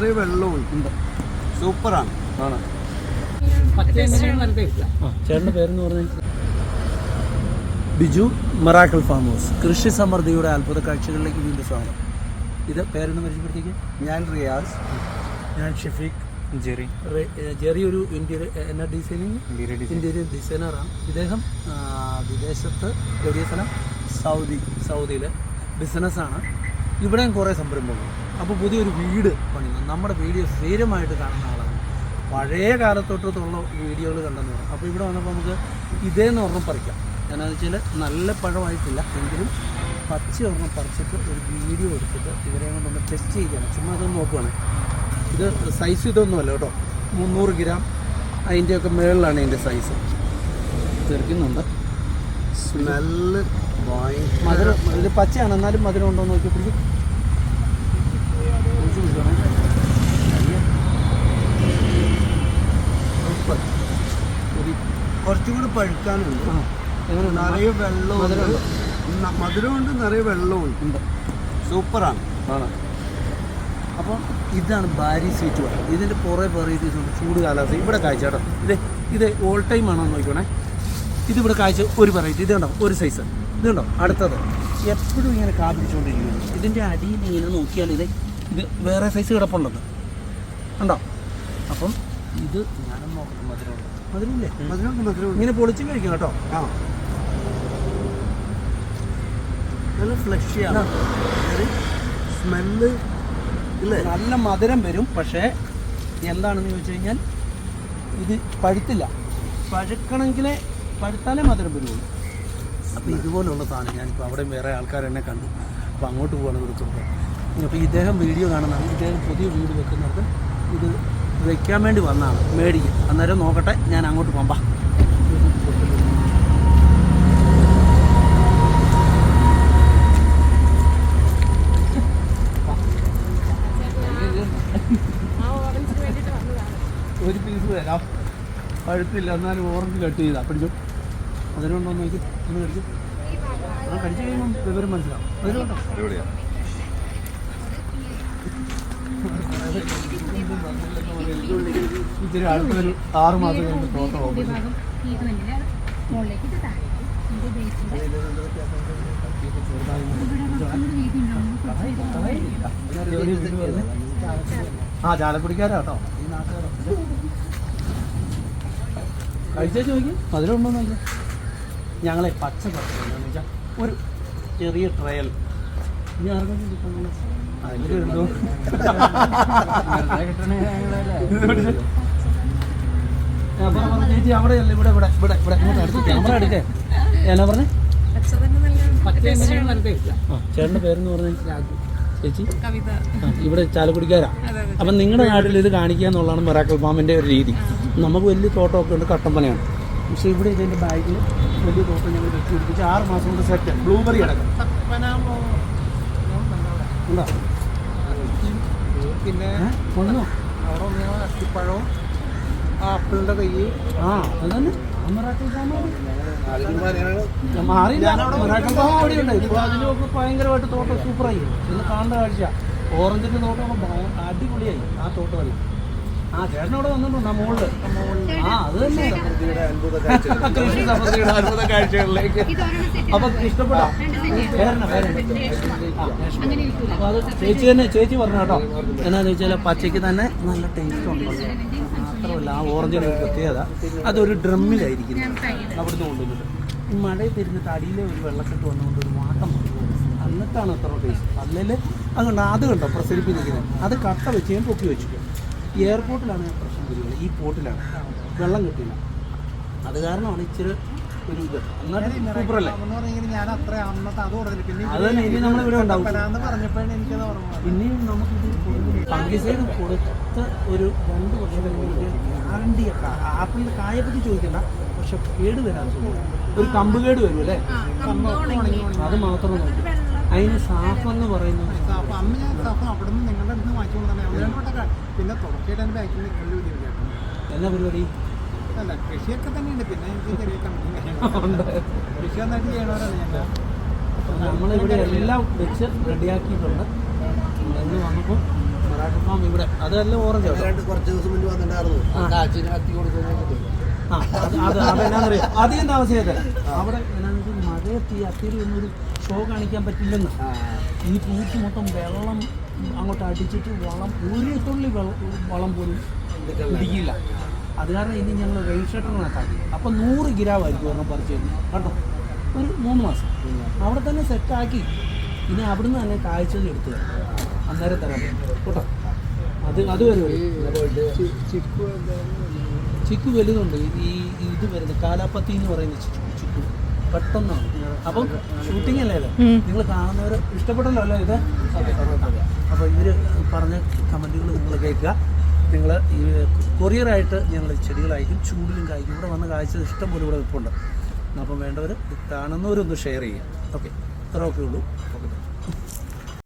നിറയെ വെള്ളവും ഉണ്ട്. സൂപ്പറാണ്. ആണ്. ചേട്ടന്റെ പേരെന്ന് ബിജു മറാക്കൽ ഫാം ഹൗസ് കൃഷി സമൃദ്ധിയുടെ അത്ഭുത കാഴ്ചകളിലേക്ക് വീണ്ടും സ്വാഗതം. ഇത് പേരൊന്ന് പരിചയപ്പെടുത്തിക്ക്. ഞാൻ റിയാസ്. ഞാൻ ഷെഫീഖ് ജെറി. ജെറി ഒരു ഇന്റീരിയർ എന്നാ ഡിസൈനിങ് ഇന്റീരിയർ ഡിസൈനറാണ് ഇദ്ദേഹം വിദേശത്ത് എവിടെയ സ്ഥലം? സൗദി. സൗദിയിൽ ബിസിനസ്സാണ് ഇവിടെയും കുറേ സംരംഭങ്ങൾ. അപ്പോൾ പുതിയൊരു വീട് പണിയുന്നു. നമ്മുടെ വീഡിയോ സ്ഥിരമായിട്ട് കാണുന്ന ആളാണ്. പഴയ കാലത്തൊട്ടുള്ള വീഡിയോകൾ കണ്ടെന്ന് പറയാം അപ്പോൾ ഇവിടെ വന്നപ്പോൾ നമുക്ക് ഇതേന്ന് ഒരെണ്ണം പറിക്കാം. എന്നാന്ന് വെച്ചാൽ നല്ല പഴമായിട്ടില്ല. എങ്കിലും പച്ച ഒരെണ്ണം പറിച്ചിട്ട് ഒരു വീഡിയോ എടുത്തിട്ട് ഇവരെ കൊണ്ടൊന്ന് ടെസ്റ്റ് ചെയ്യുകയാണ് ചുമ്മാ അതൊന്ന് നോക്കുവാണ്. ഇത് സൈസ് ഇതൊന്നുമല്ല കേട്ടോ. മുന്നൂറ് ഗ്രാം. അതിന്റെയൊക്കെ മുകളിലാണ് ഇതിന്റെ സൈസ് തെറിക്കുന്നുണ്ട് സ്മെല്ല് മധുരം ഇത് പച്ചയാണ്. എന്നാലും മധുരം ഉണ്ടോ എന്ന് നോക്കി ഒരു- കുറച്ചും കൂടി പഴുക്കാനുണ്ട്? നിറയെ വെള്ളവും മധുരം മധുരമുണ്ട് നിറയെ വെള്ളവും ഉണ്ട്. സൂപ്പറാണ്. ആണ്. അപ്പോൾ ഇതാണ് ബാരി സ്വീറ്റ് വട ഇതിന്റെ കുറേ വെറൈറ്റീസ് ഉണ്ട്. ചൂട് കാലാവസ്ഥ. ഇവിടെ കാഴ്ച കേട്ടോ. ഇത് ഇത് ഓൾ ടൈം ആണോ എന്ന് നോക്കണേ ഇതിവിടെ കാഴ്ച ഒരു വെറൈറ്റി ഇത് കണ്ടോ? ഒരു സൈസ് ഇത് കണ്ടോ? അടുത്തത്. എപ്പോഴും ഇങ്ങനെ കാ പിടിച്ചുകൊണ്ടിരിക്കുന്നു ഇതിന്റെ അടിയിൽ ഇങ്ങനെ നോക്കിയാൽ ഇത് ഇത് വേറെ സൈസ് കിടപ്പുണ്ടെന്ന് ഉണ്ടോ അപ്പം ഇത് ഞാനും നോക്കട്ടെ മധുരമുണ്ട്. മധുരമില്ലേ? മധുരമുണ്ട് മധുരമുണ്ട്. ഇങ്ങനെ പൊളിച്ചും കഴിക്കാം കേട്ടോ. ആ. നല്ല ഫ്ലഷിയാണ് സ്മെല്ല് ഇല്ലേ? നല്ല മധുരം വരും പക്ഷേ എന്താണെന്ന് ചോദിച്ചു കഴിഞ്ഞാൽ ഇത് പഴുത്തില്ല. പഴുക്കണമെങ്കിലേ പഴുത്താലേ മധുരം വരുള്ളൂ. അപ്പോൾ ഇതുപോലുള്ള സാധനം ഞാനിപ്പോൾ അവിടെ വേറെ ആൾക്കാർ എന്നെ കണ്ടു. അപ്പോൾ അങ്ങോട്ട് പോകണം കൊടുക്കുന്നത് അപ്പോൾ ഇദ്ദേഹം വീഡിയോ കാണുന്നതാണ്. ഇദ്ദേഹം പുതിയ വീട് വെക്കുന്നത്. ഇത് വെക്കാൻ വേണ്ടി വന്നതാണ് മേടിക്കും അന്നേരം നോക്കട്ടെ ഞാൻ അങ്ങോട്ട് പോകാം. ഒരു പീസ് തരാം. പഴുത്തില്ല. എന്നാലും ഓറഞ്ച് കട്ട് ചെയ്താൽ പിടിക്കും അതിനുണ്ടോ നോക്കി. ഒന്ന് കഴിക്കും ആ കഴിച്ചു കഴിയുമ്പം വിവരം മനസ്സിലാവും. അതിനുണ്ടോ ആറ് ആ ചാലക്കുടിക്കാരാ കേട്ടോ ഈ കഴിച്ചാൽ ചോദിക്കും? മധുരമുണ്ടോ നോക്കി ഞങ്ങളെ പച്ച പച്ച ഒരു ചെറിയ ട്രയൽ ഇനി ആർക്കും കിട്ടുന്നു പേര് ചേച്ചി? ഇവിടെ ഇവിടെ ഇവിടെ ഇവിടെ ഇങ്ങോട്ട് അടുത്ത് ക്യാമറ എടുക്കേ എന്നാ പറഞ്ഞേ ആ ചേട്ടന്റെ പേരെന്ന് പറഞ്ഞ ചേച്ചി കവിത ആ, ഇവിടെ ചാലക്കുടിക്കാരാ അപ്പം നിങ്ങളുടെ നാട്ടിൽ ഇത് കാണിക്കുക എന്നുള്ളതാണ് മെറാക്കൽ ഫാമിന്റെ ഒരു രീതി. നമുക്ക് വലിയ തോട്ടമൊക്കെ ഉണ്ട് കട്ടപ്പനയാണ്. പക്ഷെ ഇവിടെ ഇതിന്റെ ബാഗിൽ വലിയ തോട്ടം ഞങ്ങൾ വെച്ച് പിടിപ്പിച്ച് ആറ് മാസം കൊണ്ട് സെറ്റ് ബ്ലൂബെറി അടക്കം. ഉണ്ടോ? പിന്നെ? അവിടെ അത്തിപ്പഴവും ആപ്പിളിന്റെ തൈ ആ അത് തന്നെ മാറിയില്ല. ഫാം ഇപ്പോൾ അതിനൊക്കെ ഭയങ്കരമായിട്ട് തോട്ടം സൂപ്പറായി. ഇന്ന് കാണേണ്ട കാഴ്ച ഓറഞ്ചിന്റെ തോട്ടം ഭയ- അടിപൊളിയായി. ആ തോട്ടം അറിയും. ആ ചേട്ടൻ അവിടെ വന്നിട്ടുണ്ട് ആ മുകളിൽ ആ അത് തന്നെ. അത്ഭുത കൃഷി സമൃദ്ധിയുടെ അത്ഭുത കാഴ്ചകളിലേക്ക്. അപ്പൊ ഇഷ്ടപ്പെട്ടോ? അപ്പൊ അത് ചേച്ചി തന്നെ ചേച്ചി പറഞ്ഞു കേട്ടോ. എന്നാന്ന് വെച്ചാൽ പച്ചയ്ക്ക് തന്നെ നല്ല ടേസ്റ്റ് ഉണ്ട്. മാത്രമല്ല ആ ഓറഞ്ചിന് ഒരു പ്രത്യേകത. അതൊരു ഡ്രമ്മിലായിരിക്കും. അവിടുന്ന് കൊണ്ടുവന്നിട്ട് മഴ മഴയിൽ തിരിഞ്ഞിട്ട് അടിയിലെ ഒരു വെള്ളക്കെട്ട് വന്നുകൊണ്ട് ഒരു വാട്ടം വന്നു. എന്നിട്ടാണ് അത്ര ടേസ്റ്റ് അല്ലെങ്കിൽ അതുകൊണ്ട് അത് കണ്ടോ? പ്രസരിപ്പിച്ചിരിക്കുന്നത്. അത് കട്ട വെച്ച് ഞാൻ പൊക്കി വെച്ചു എയർപോർട്ടിലാണ് ഞാൻ പ്രശ്നം വരുന്നത് ഈ പോർട്ടിലാണ്. വെള്ളം കിട്ടില്ല അത് കാരണമാണ് ഇച്ചിരി ഒരു ഇത്. എന്നാലും സൂപ്പറല്ലേ? ഞാൻ അത്ര അന്നത്തെ അത് ഓർമ്മയില്ല പിന്നെ അത് തന്നെ ഇനി നമ്മളിവിടെ ഉണ്ടാവും. കട്ടപ്പനാന്ന് പറഞ്ഞപ്പോഴാണ് എനിക്കത് ഓർമ്മ പിന്നെയും നമുക്കിത് ഫംഗിസൈഡ് കൊടുത്ത ഒരു രണ്ട് വർഷം ഗ്യാരണ്ടി ആപ്പിളിന്റെ കായപ്പറ്റി ചോദിക്കണ്ട. പക്ഷെ കേട് വരാൻ ഒരു കമ്പ് കേട് വരും അല്ലേ? അത് മാത്രം നോക്കി. അതിന് സാഫ് എന്ന് പറയുന്നത് സ്റ്റാഫ്. അന്ന് ഞാൻ സ്റ്റാഫ് അവിടെ നിന്ന് നിങ്ങളുടെ അടുത്ത് വാങ്ങിച്ചുകൊണ്ട് തന്നെ പിന്നെ തുടർച്ചയായിട്ട് എന്റെ ബാക്കിൽ നിൽക്കേണ്ട ഒരു എന്താ എന്നാ പരിപാടി? അല്ല കൃഷിയൊക്കെ തന്നെയുണ്ട്. പിന്നെ എനിക്ക് ചെറിയ കമ്പനി കൃഷി നന്നായിട്ട് ചെയ്യണവരാണ് ഞങ്ങൾ. നമ്മളിവിടെ എല്ലാം വെച്ച് റെഡിയാക്കിയിട്ടുണ്ട്. എന്ന് വന്നപ്പോൾ ഡ്രാഗൺ ഫാം ഇവിടെ. അതല്ല ഓറഞ്ച് കുറച്ച് ദിവസം മുന്നേ വന്നിട്ടുണ്ടായിരുന്നു. ആ. അത് അതെന്നാ അതെന്നാന്നറിയാം അധികം താമസിയാതെ. അവിടെ എന്നാന്ന് വെച്ചാൽ മഴയത്ത് ഈ അത്തിരി ഒന്നൊരു ഷോ കാണിക്കാൻ പറ്റില്ലെന്ന്. ഈ പൂച്ച് മൊത്തം വെള്ളം അങ്ങോട്ട് അടിച്ചിട്ട് വളം ഒരു തുള്ളി വളം പോലും പിടിക്കില്ല അത് കാരണം ഇനി ഞങ്ങൾ രജിസ്ട്രേറ്ററിനകത്താക്കി അപ്പം നൂറ് ഗ്രാമായിരിക്കും ഒരെണ്ണം പറിച്ചു കഴിഞ്ഞു കേട്ടോ ഒരു മൂന്ന് മാസം. അവിടെ തന്നെ സെറ്റാക്കി ഇനി അവിടുന്ന് തന്നെ കാഴ്ചകൾ എടുത്തു തരാം. അന്നേരം തരാം. കേട്ടോ? അത് അത് വരും ചിക്കു വലുതുണ്ട്. ഈ ഇത് വരുന്നത് കാലാപ്പത്തി എന്ന് പറയുന്ന ചിക്കു. പെട്ടെന്നാണ്. അപ്പം ഷൂട്ടിംഗ് അല്ലേ നിങ്ങൾ കാണുന്നവർ ഇഷ്ടപ്പെട്ടല്ലോ അല്ലേ ഇത്? അപ്പോൾ ഇവർ പറഞ്ഞ കമന്റുകൾ നിങ്ങൾ കേൾക്കുക. നിങ്ങൾ ഈ കൊറിയറായിട്ട് ഞങ്ങൾ ചെടികളായിരിക്കും ചൂടിലും കായ്ക്കും. ഇവിടെ വന്ന കാഴ്ച ഇഷ്ടം പോലെ ഇവിടെ നിൽപ്പുണ്ട്. അപ്പം വേണ്ടവർ കാണുന്നവരൊന്ന് ഷെയർ ചെയ്യുക. ഓക്കെ. ഇത്ര ഒക്കെ ഉള്ളൂ. ഓക്കെ.